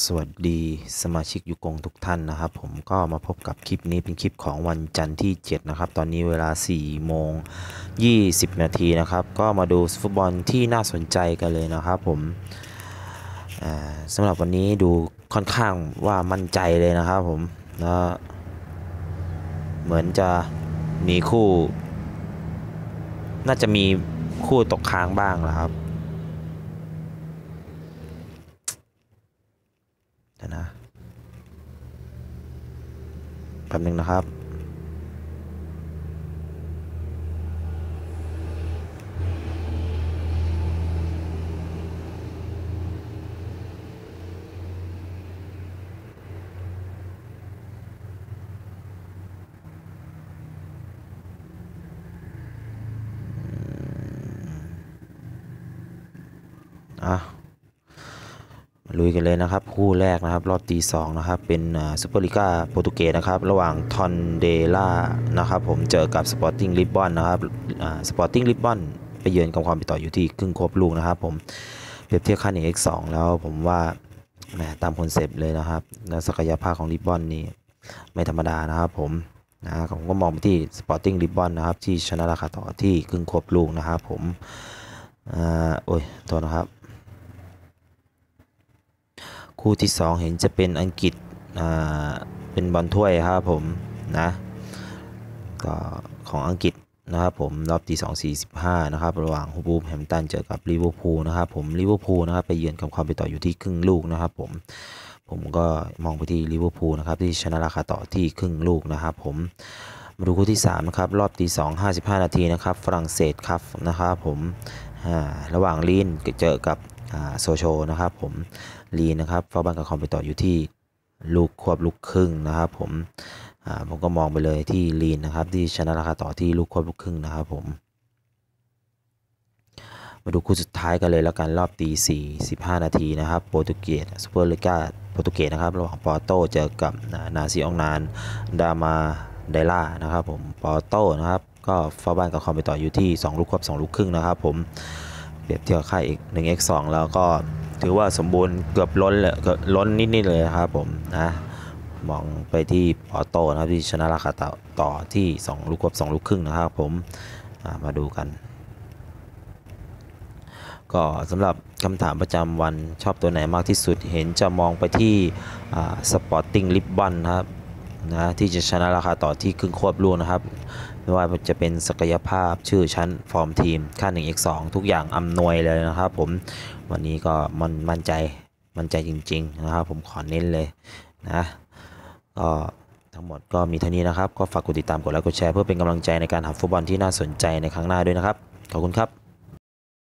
สวัสดีสมาชิกยุกงทุกท่านนะครับ ผมก็มาพบกับคลิปนี้เป็นคลิปของวันจันทร์ที่ 7 นะครับ ตอนนี้เวลา 4 โมง 20 นาทีนะครับ ก็มาดูฟุตบอลที่น่าสนใจกันเลยนะครับผมสำหรับวันนี้ดูค่อนข้างว่ามั่นใจเลยนะครับผมแล้วเหมือนจะมีคู่ น่าจะมีคู่ตกค้างบ้างแหละครับ ดี๋ยวนะแป๊บนึงนะครับอะ ลุยกันเลยนะครับ คู่แรกนะครับ รอบตีสองนะครับ เป็นซูเปอร์ลิก้าโปรตุเกสนะครับ ระหว่างทอนเดล่านะครับ ผมเจอกับสปอร์ติ้งลิบบอนนะครับสปอร์ติ้งลิบบอนไปเยือนกับความไปต่ออยู่ที่ครึ่งครบลูกนะครับ ผมเปรียบเทียบค่าหนึ่ง x 2แล้วผมว่าแหมตามคอนเซปต์เลยนะครับศักยภาพของลิบบอนนี่ไม่ธรรมดานะครับ ผมนะผมก็มองไปที่สปอร์ติ้งลิบบอนนะครับ ที่ชนะราคาต่อที่ครึ่งครบลูกนะครับ ผมอ่าโอ้ยโทษนะครับ คู่ที่ 2 เห็นจะเป็นอังกฤษเป็นบอลถ้วยครับผมนะก็ของอังกฤษนะครับผมรอบตี2 45นะครับระหว่างฮูบูมแฮมตันเจอกับลิเวอร์พูลนะครับผมลิเวอร์พูลนะครับไปเยือนกับความไปต่ออยู่ที่ครึ่งลูกนะครับผมผมก็มองไปที่ลิเวอร์พูลนะครับที่ชนะราคาต่อที่ครึ่งลูกนะครับผมมาดูคู่ที่3นะครับรอบตี2 55 นาทีนะครับฝรั่งเศสครับนะครับผมระหว่างลีนเจอกับ โซโชนะครับผมลีนะครับเฝ้าบ้านกับคอมไปต่ออยู่ที่ลูกควบลูกครึ่งนะครับผมผมก็มองไปเลยที่ลีนนะครับที่ชนะราคาต่อที่ลูกควบลูกครึ่งนะครับผมมาดูคู่สุดท้ายกันเลยแล้วกันรอบตี4 15นาทีนะครับโปรตุเกสซูเปอร์ลิก้าโปรตุเกสนะครับระหว่างปอโต้เจอกับนาซีองนานดามาไดล่านะครับผมปอโต้นะครับก็เฝ้าบ้านกับคอมไปต่ออยู่ที่ 2 ลูกควบ2ลูกครึ่งนะครับผม รียบเทียบค่าอีก 1x2 แล้วก็ถือว่าสมบูรณ์เกือบล้นเลยเกือบล้นนิดๆเลยครับผมนะมองไปที่ปอโต้นะครับที่ชนะราคาต่อตอที่ 2 ลูกควบ2 ลูกครึ่งนะครับผมมาดูกัน ก็สำหรับคำถามประจำวันชอบตัวไหนมากที่สุดเห็นจะมองไปที่สปอร์ติ้งลิบบอนครับ นะที่จะชนะราคาต่อที่ครึ่งควบลูกนะครับไม่ว่าจะเป็นศักยภาพชื่อชั้นฟอร์มทีมค่า 1x2 ทุกอย่างอำนวยเลยนะครับ ผมวันนี้ก็มันมั่นใจมั่นใจจริง ๆ นะครับ ผมขอเน้นเลยนะก็ทั้งหมดก็มีเท่านี้นะครับ ก็ฝากกดติดตามกดไลค์กดแชร์เพื่อเป็นกำลังใจในการหาฟุตบอลที่น่าสนใจในครั้งหน้าด้วยนะครับ ขอบคุณครับ